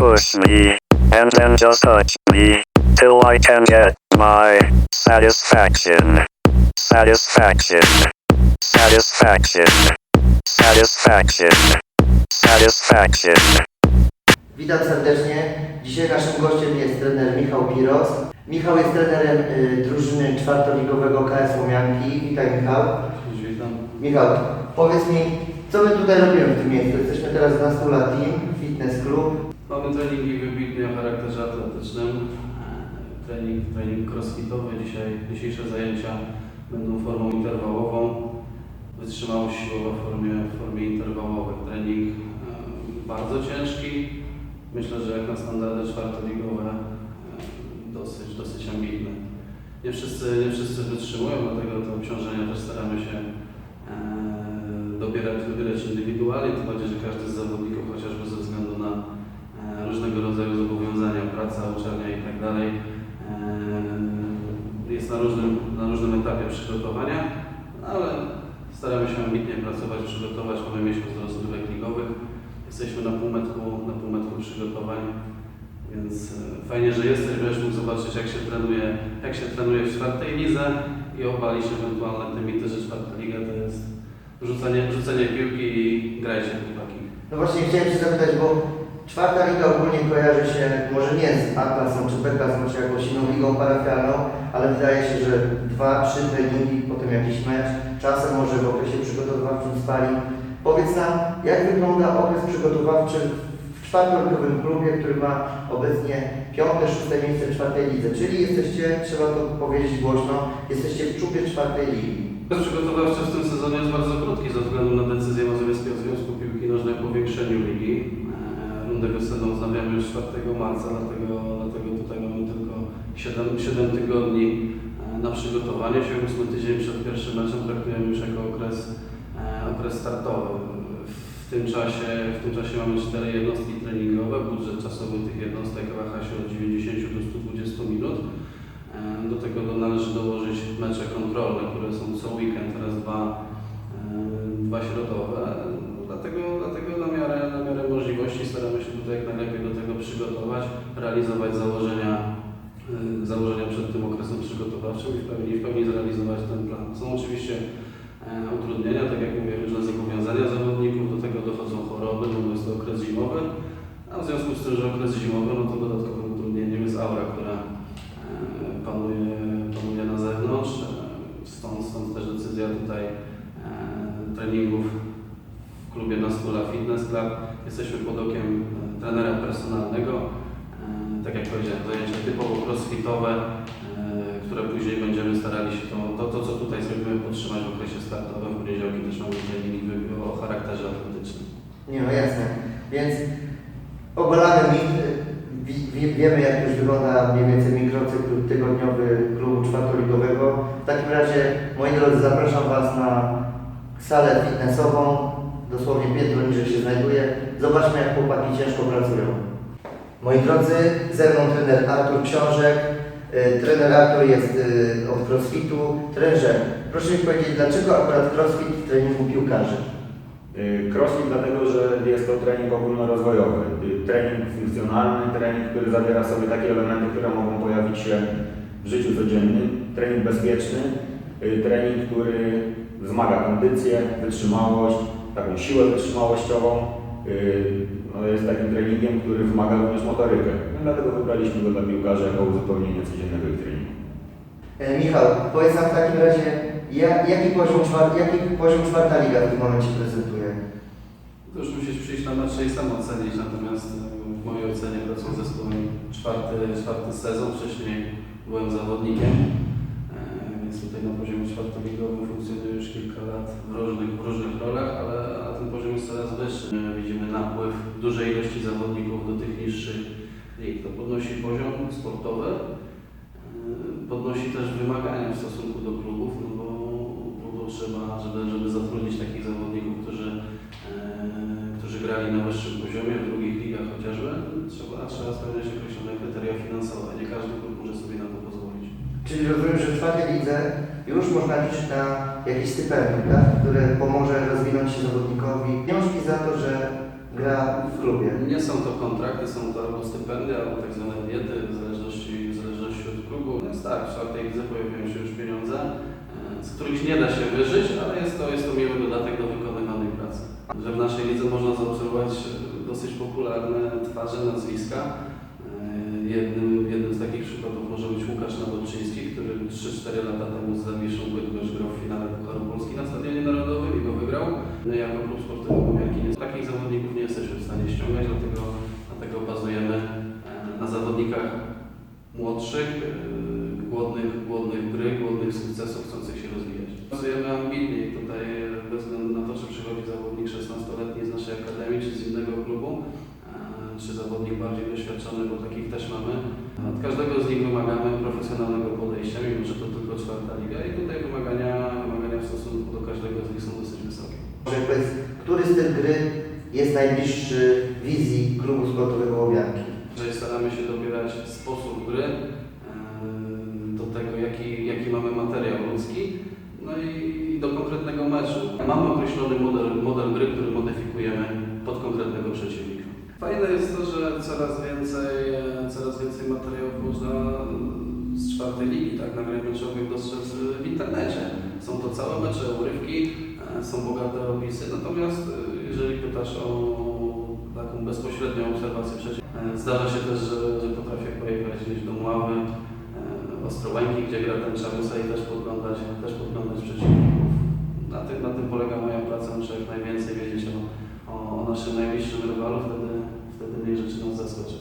push me, and then just touch me, till I can get my satisfaction. Satisfaction. Satisfaction. Satisfaction. Satisfaction. Witam serdecznie. Dzisiaj naszym gościem jest trener Michał Piros. Michał jest trenerem y, drużyny czwartoligowego KS Łomianki. Witaj Michał. Witam. Michał, powiedz mi, co my tutaj robimy w tym miejscu? Jesteśmy teraz na Stula Team, fitness klub. Mamy treningi wybitne o charakterze atletycznym. E, Trening, trening crossfitowy. Dzisiaj, dzisiejsze zajęcia będą formą interwałową. Wytrzymałość siłowa w formie, w formie interwałowej. Trening e, bardzo ciężki. Myślę, że jak na standardy czwartoligowe e, dosyć, dosyć ambitny. Nie wszyscy, nie wszyscy wytrzymują, dlatego te obciążenia też staramy się dobierać, dobierać indywidualnie, tym bardziej, że każdy z zawodników, chociażby ze względu na różnego rodzaju zobowiązania, praca, uczelnia i tak dalej, e, jest na różnym, na różnym etapie przygotowania, ale staramy się ambitnie pracować, przygotować, mamy miesiąc do rozgrywek ligowych, jesteśmy na półmetku, na półmetku przygotowań, więc e, fajnie, że jesteś, będziesz mógł zobaczyć jak się trenuje, jak się trenuje w czwartej lidze i obalić ewentualne te mity, że czwarta liga to jest rzucenie, rzucenie piłki i grajcie chłopaki. No właśnie chciałem się zapytać, bo czwarta liga ogólnie kojarzy się może nie z A klasą czy B klasą, czy jakąś inną ligą parafialną, ale wydaje się, że dwa, trzy treningi, potem jakiś mecz, czasem może w okresie przygotowawczym spali. Powiedz nam, jak wygląda okres przygotowawczy w czwartoligowym klubie, który ma obecnie piąte, szóste miejsce w czwartej lidze, czyli jesteście, trzeba to powiedzieć głośno, jesteście w czubie czwartej ligi. Okres przygotowawczy w tym sezonie jest bardzo krótki ze względu na decyzję Mazowieckiego Związku Piłki Nożnej o powiększeniu ligi. Rundę wiosenną wznawiamy już 4 marca, dlatego, dlatego tutaj mamy tylko 7, 7 tygodni e, na przygotowanie się. 8 tydzień przed pierwszym meczem traktujemy już jako okres, e, okres startowy. W tym, czasie, w tym czasie mamy 4 jednostki treningowe. Budżet czasowy tych jednostek waha się od 90 do 120 minut. E, Do tego należy dołożyć mecze kontrolne, które są co weekend, teraz dwa, dwa środowe. Dlatego, dlatego na, miarę, na miarę możliwości staramy się tutaj jak najlepiej do tego przygotować, realizować założenia, e, założenia przed tym okresem przygotowawczym i w pełni, w pełni zrealizować ten plan. Są oczywiście e, utrudnienia, tak jak mówię, różne zobowiązania zawodników, do tego dochodzą choroby, no bo jest to okres zimowy, a w związku z tym, że okres zimowy, no to dodatkowym utrudnieniem jest aura, która e, panuje, panuje na zewnątrz. E, Stąd, stąd też decyzja tutaj klubie Nastula Fitness Club. Jesteśmy pod okiem e, trenera personalnego. E, Tak jak powiedziałem, zajęcia typowo crossfitowe, e, które później będziemy starali się to, to, to co tutaj zrobimy, podtrzymać w okresie startowym. W poniedziałki też mamy treningi o charakterze atletycznym. Nie no jasne. Więc obalamy mit, wi- wi- wiemy jak już wygląda mniej więcej mikrocykl tygodniowy klubu czwartoligowego. W takim razie, moi drodzy, zapraszam Was na salę fitnessową, dosłownie piętro niżej się znajduje. Zobaczmy jak chłopaki ciężko pracują. Moi drodzy, ze mną trener Artur Książek. Y, Trener Artur jest y, od crossfitu. Trenerze, proszę mi powiedzieć, dlaczego akurat crossfit w treningu piłkarzy? Y, Crossfit dlatego, że jest to trening ogólnorozwojowy. Trening funkcjonalny, trening, który zawiera sobie takie elementy, które mogą pojawić się w życiu codziennym. Trening bezpieczny, trening, który wzmaga kondycję, wytrzymałość, taką siłę wytrzymałościową. Y, No jest takim treningiem, który wymaga również motorykę. No, dlatego wybraliśmy go dla piłkarzy jako uzupełnienie codziennego ich treningu. E, Michał, powiedz nam w takim razie, ja, jaki, poziom jaki poziom czwarta liga w tym momencie prezentuje? To już musisz przyjść na mecze i sam ocenić, natomiast e, w mojej ocenie pracuję z zespołem czwarty, czwarty sezon, wcześniej byłem zawodnikiem, e, więc tutaj na poziomie czwartoligowym funkcjonuję już kilka lat w różnych, w różnych rolach, ale, ale ten poziom jest coraz wyższy. E, Widzimy napływ dużej ilości zawodników do tych niższych lig. To podnosi poziom sportowy, e, podnosi też wymagania w stosunku do klubów, no bo, bo, trzeba, żeby, żeby zatrudnić takich zawodników, którzy e, którzy grali na wyższym poziomie, w drugich ligach chociażby, trzeba, trzeba spełniać określone kryteria finansowe. Nie każdy klub może sobie na to pozwolić. Czyli rozumiem, że w czwartej lidze już można liczyć na jakieś stypendium, tak? które pomoże rozwinąć się zawodnikowi. Pieniążki za to, że gra w klubie? Nie są to kontrakty, są to albo stypendia, albo tak zwane diety, w zależności, w zależności od klubu. Więc tak, w czwartej lidze pojawiają się już pieniądze, e, z których nie da się wyżyć, ale jest to, jest to miły dodatek do wykonywanej pracy. Że w naszej lidze można zaobserwować e, dosyć popularne twarze, nazwiska. E, Jednym, jednym z takich przykładów może być Łukasz Nawodczyński, który 3-4 lata temu z Zawiszą Bydgoszcz grał w finale Pucharu Polski na Stadionie Narodowym i go wygrał. My jako klub sportowy Pomiarki takich zawodników nie jesteśmy w stanie ściągać, dlatego, dlatego bazujemy e, na zawodnikach młodszych, e, głodnych, głodnych gry, głodnych sukcesów, chcących się rozwijać. Bazujemy ambitnie i tutaj e, bez względu na to, czy przychodzi zawodnik 16-letni z naszej akademii, czy z innego klubu, czy zawodnik bardziej doświadczony, bo takich też mamy. Od każdego z nich wymagamy profesjonalnego podejścia, mimo że to tylko czwarta liga i tutaj wymagania, wymagania w stosunku do każdego z nich są dosyć wysokie. Może powiedz, który styl gry jest najbliższy wizji klubu sportowego Łomianki? Że staramy się dobierać sposób gry do tego, jaki, jaki mamy materiał ludzki, no i do konkretnego meczu. Mamy określony model, model gry, który modyfikujemy pod konkretnego przeciwnika. Fajne jest to, że coraz więcej, coraz więcej materiałów można z czwartej ligi, tak, nagrań meczowych dostrzec w internecie. Są to całe mecze, urywki, e, są bogate opisy, natomiast e, jeżeli pytasz o taką bezpośrednią obserwację przeciwnika, E, Zdarza się też, że, że potrafię pojechać gdzieś do Mławy, Ostrołęki, gdzie gra ten Czarusa i też podglądać, też podglądać przeciwników. Na tym, na tym polega moja praca, muszę jak najwięcej wiedzieć o, o naszym najbliższym rywalu, wtedy, wtedy mniej rzeczy nas zaskoczy.